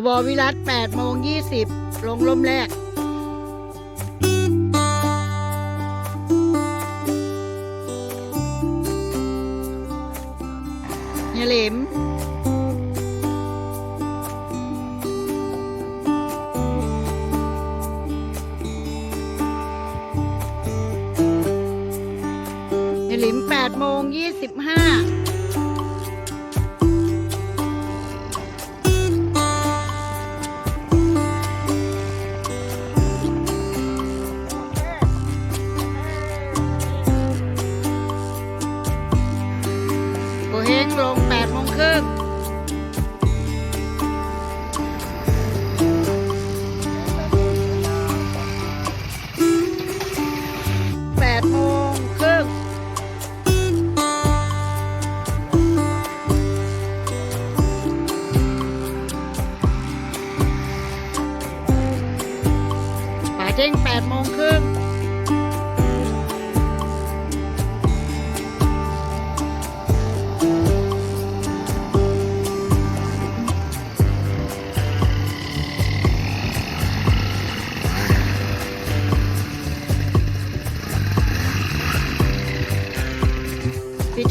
บบวิรัต8โมง20 ลงล่มแรกเฮียหลิมเฮียหลิม8โมง25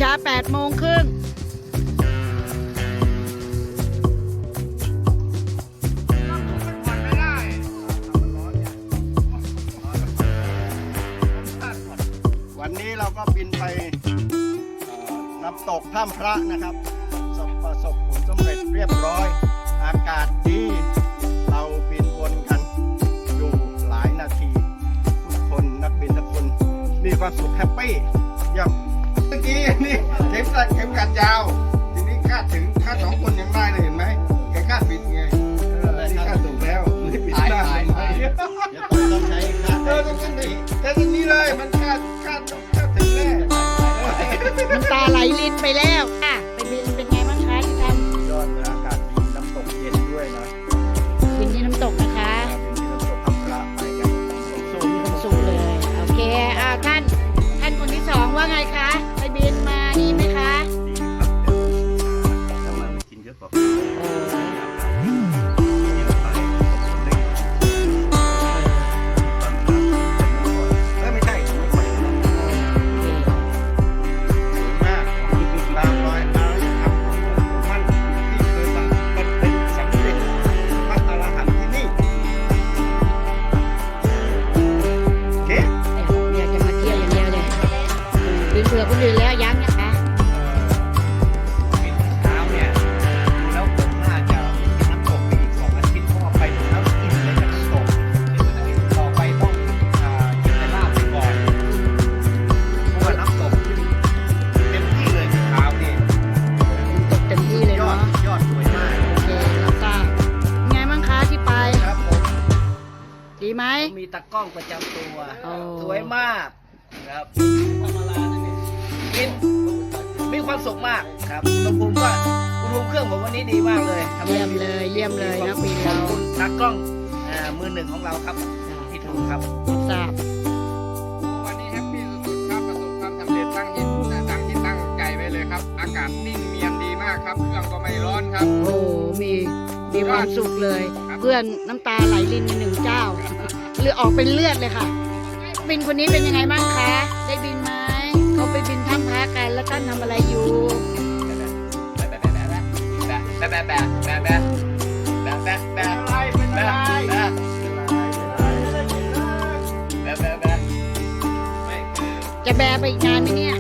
ช้า8โมงครึ่งวันนี้เราก็บินไปน้ำตกถ้ำพระนะครับสประสบผลสำเร็จเรียบร้อย อากาศดีเราบินวนกันอยู่หลายนาที ทุกคนนักบินทุกคนมีความสุขแฮปปี้ยี่ยมเมื่อ กี้นี่เข็มกัดเข็มกัดยาว ทีนี้คาดถึงคาดสองคนยังได้เลยเห็นไหมแกคาดผิดไงเออนี่คาดถูกแล้วไม่ผิดหน้าทำไมเดี๋ยวต้องต้องใช้คาเออต้องขึ้นไปแต่ทีนี้เลยมันคาดคาดคาดถึงแน่น้ำตาไหลลินไปแล้ว มผมมีตากล้องประจำตัว โอ้ สวยมากครับกินมีความสุขมากครับอุณหภูมิก็อุณหภูมิเครื่องผมวันนี้ดีมากเลยครับเยี่ยมเลย เยี่ยมเลยนักบินขอเราบคุณตากล้องอ่ามือหนึ่งของเราครับพี่ทูครับ ทราบวันนี้แฮปปี้สุดๆครับประสบความสำเร็จตั้งที่ตั้งที่ตั้งใจไว้เลยครับ อากาศนิ่งเมียนดีมากครับ เครื่องก็ไม่ร้อนครับ โอ้มีมีความสุขเลยครับเพื่อนน้ำตาไหลลินไปหนึ่งเจ้า หรือออกเป็นเลือดเลยค่ะ บินคนนี้เป็นยังไงบ้างคะ ได้บินไหมเขาไปบินท่ามพระกันแล้วท่านทำอะไรอยู่แบ๊ะแบไปอีกนานไหมเนี่ย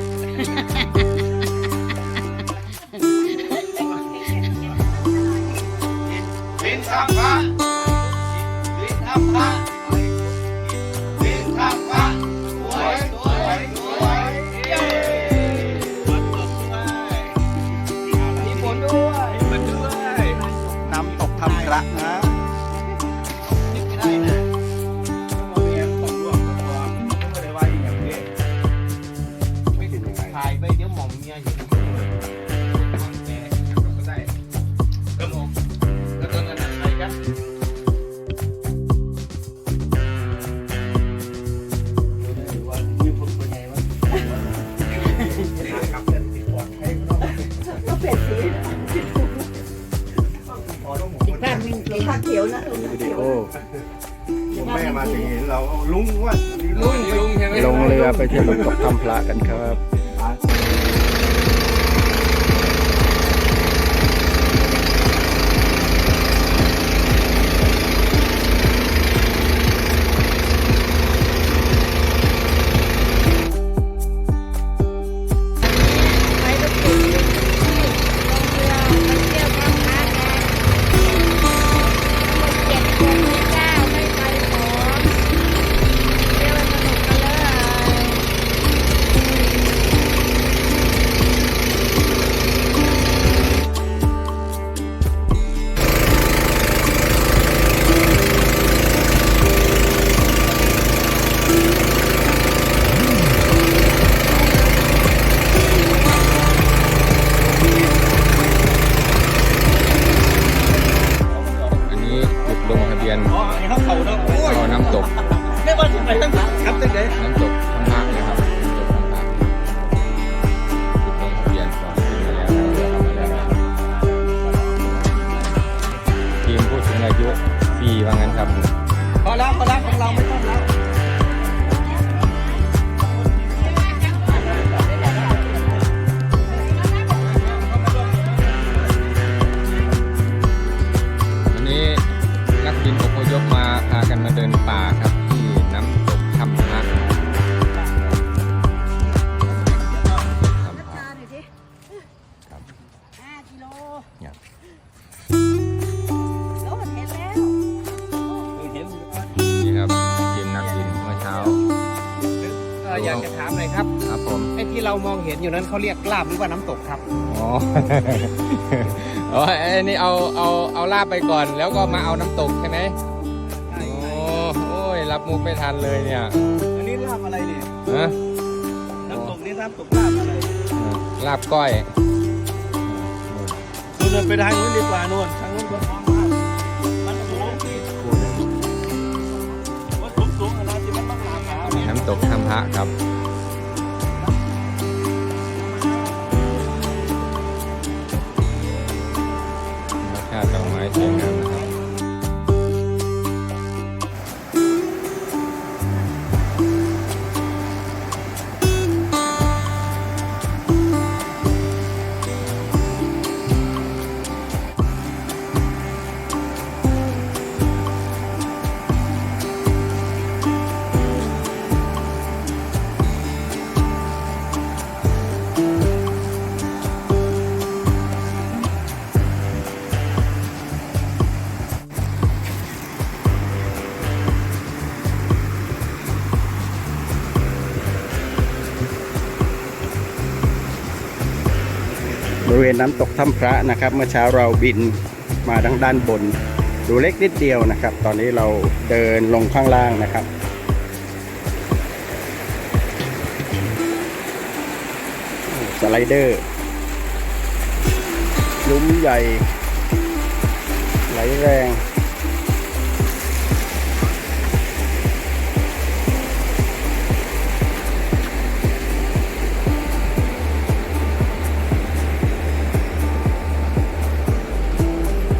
งเรื องเห็นอยู่นั้นเขาเรียกลาบหรือว่าน้ำตกครับ อ๋อ อ๋อไอ้นี่เอาเอาเอาลาบไปก่อน แล้วก็มาเอาน้ำตกใช่ไหมโอ้โอ้ยรับมุกไม่ทันเลยเนี่ยอันนี้ลาบอะไรเนี่ย ฮะน้ำตกนี่น้ำตกลาบอะไรลาบก้อยนู่นไปทางนู้นดีกว่านู่นทางนู้นก็พร้อมมากมันสูงที่ว่าสูงสูงอะไรที่มันต้องหนาหนานี่น้ำตกถ้ำพระครับ ดอ ณน้ำตกถ้ำพระนะครับ เมื่อเช้าเราบินมาทางด้านบน ดูเล็กนิดเดียวนะครับ ตอนนี้เราเดินลงข้างล่างนะครับสไลเดอร์ลุ้มใหญ่ ไหลแรง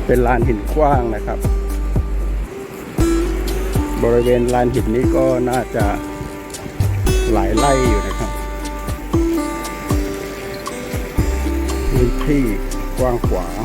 เป็นลานหินกว้างนะครับ บริเวณลานหินนี้ก็น่าจะหลายไร่อยู่นะครับพื้นที่กว้างขวาง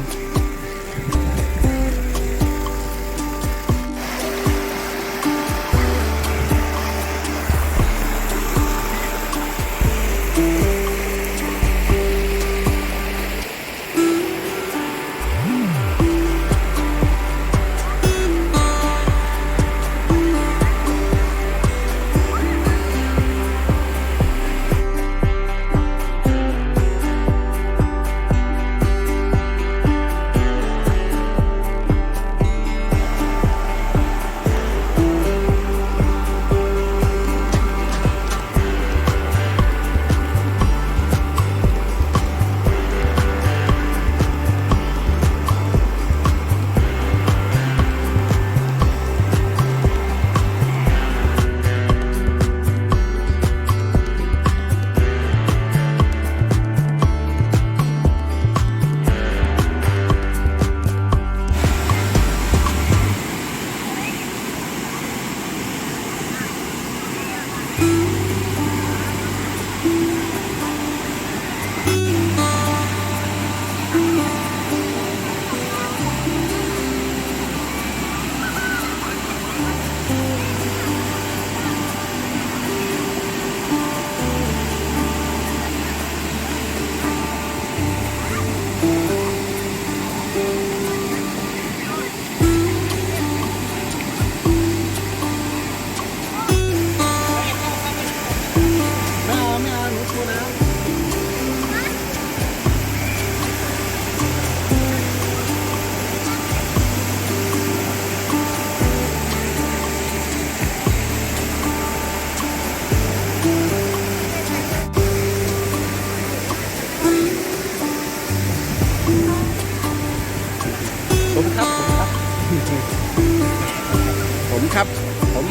ผม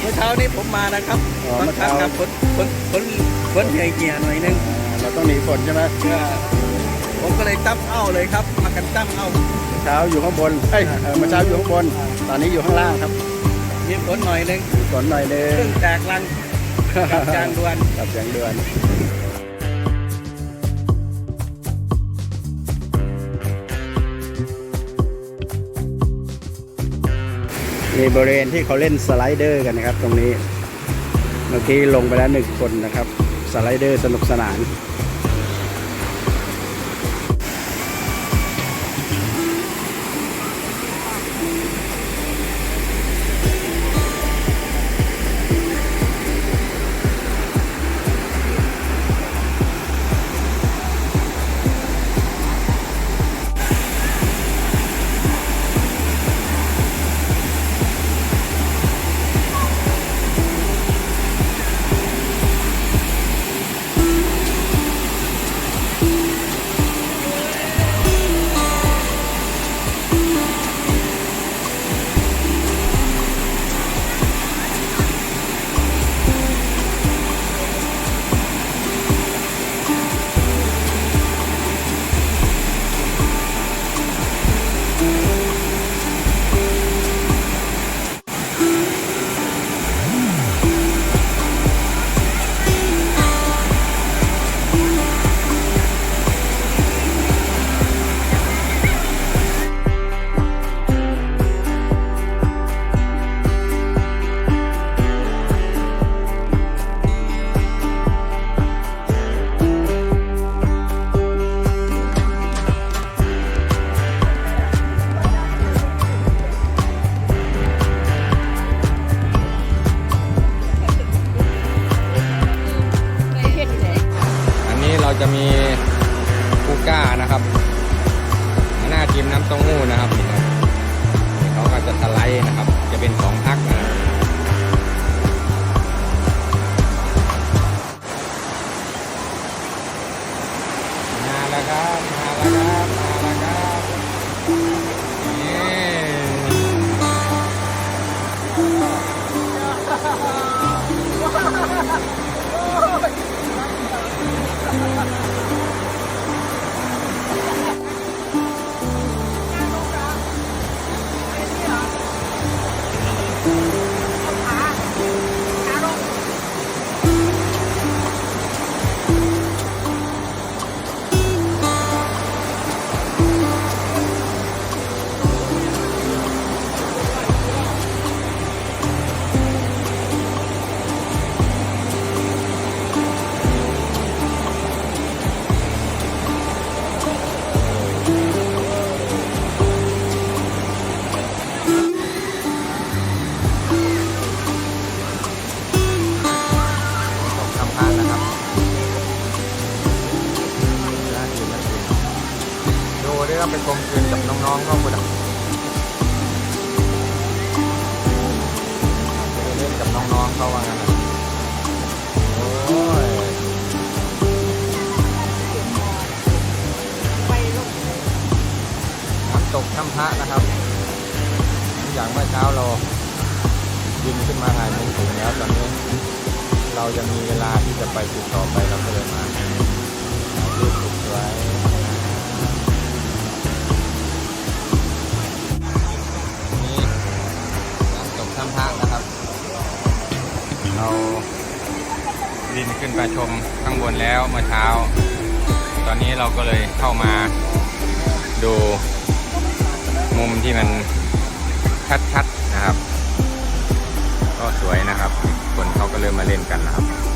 เมื่อเช้านี้ผมมานะครับอ๋อบางเมื่อครั้เช้างครับฝนฝนฝนฝนเหี่ยเหี่ยหน่อยนึงเราต้องหนีฝนใช่ไหมก็ผมก็เลยตั้มเอาเลยครับ มากันตั้มเอาเช้าอยู่ข้างบนเอ้ยเออเมื่อเช้าอยู่ข้างบน ตอนนี้อยู่ข้างล่างครับมีฝนหน่อยนึงฝนหน่อยนึเพิ่งงจากลังกับจางดวน กับเสียงเดือน มีบริเวณที่เขาเล่นสไลเดอร์กันนะครับ ตรงนี้ เมื่อกี้ลงไปแล้วหนึ่งคนนะครับ สไลเดอร์สนุกสนานอัน ハハハハ! ไปชมข้างบนแล้วเมื่อเช้า ตอนนี้เราก็เลยเข้ามาดูมุมที่มันชัดๆนะครับ ก็สวยนะครับ คนเขาก็เริ่มมาเล่นกันนะครับ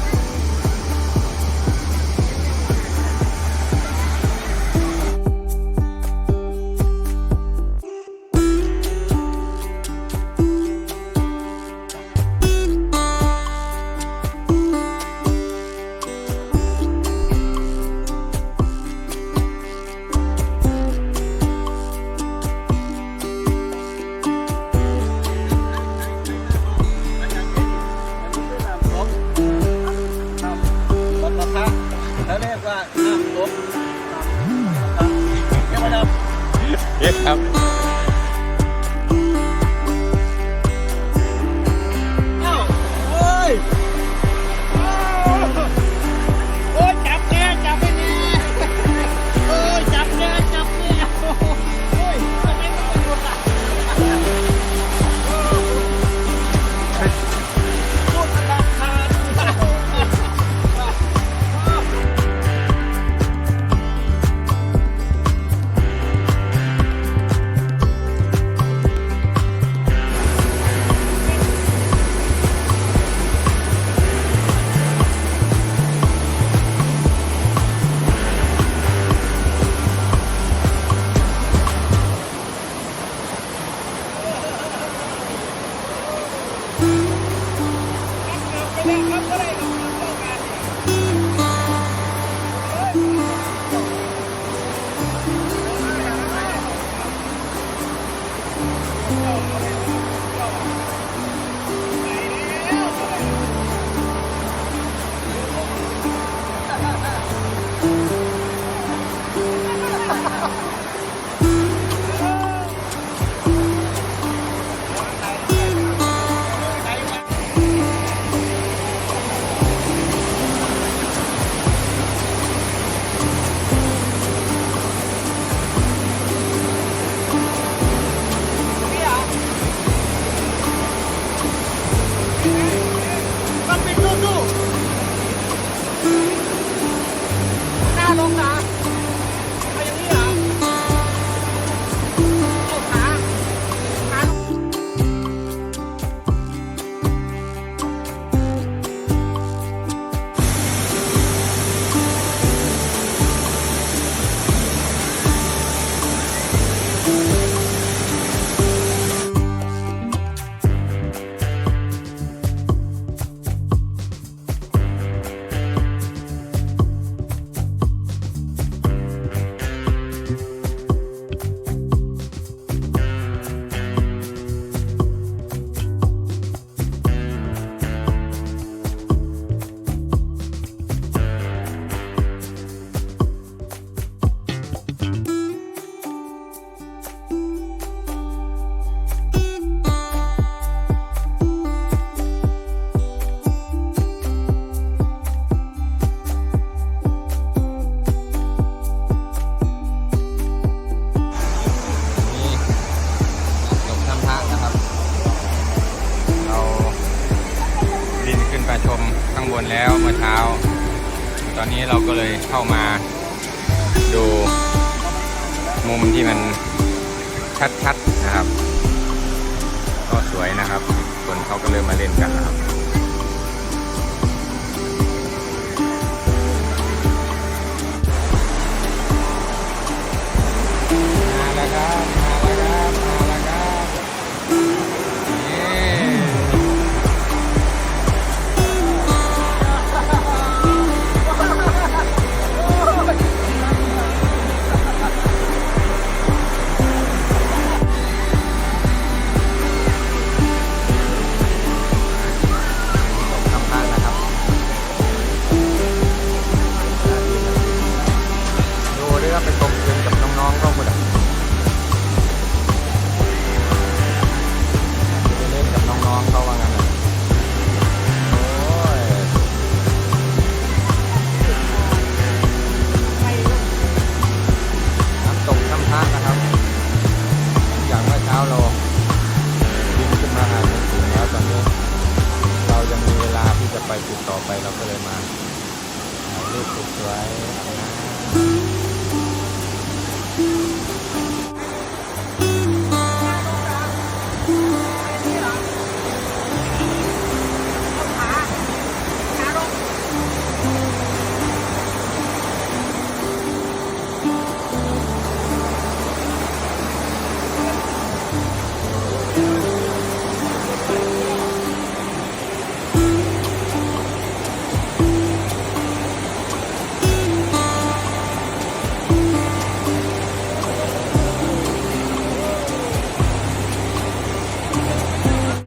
มข้างบนแล้วเมื่อเช้า ตอนนี้เราก็เลยเข้ามาดูมุมที่มันชัดๆนะครับ ก็สวยนะครับ คนเขาก็เริ่มมาเล่นกันนะครับ subscribe. Ayan.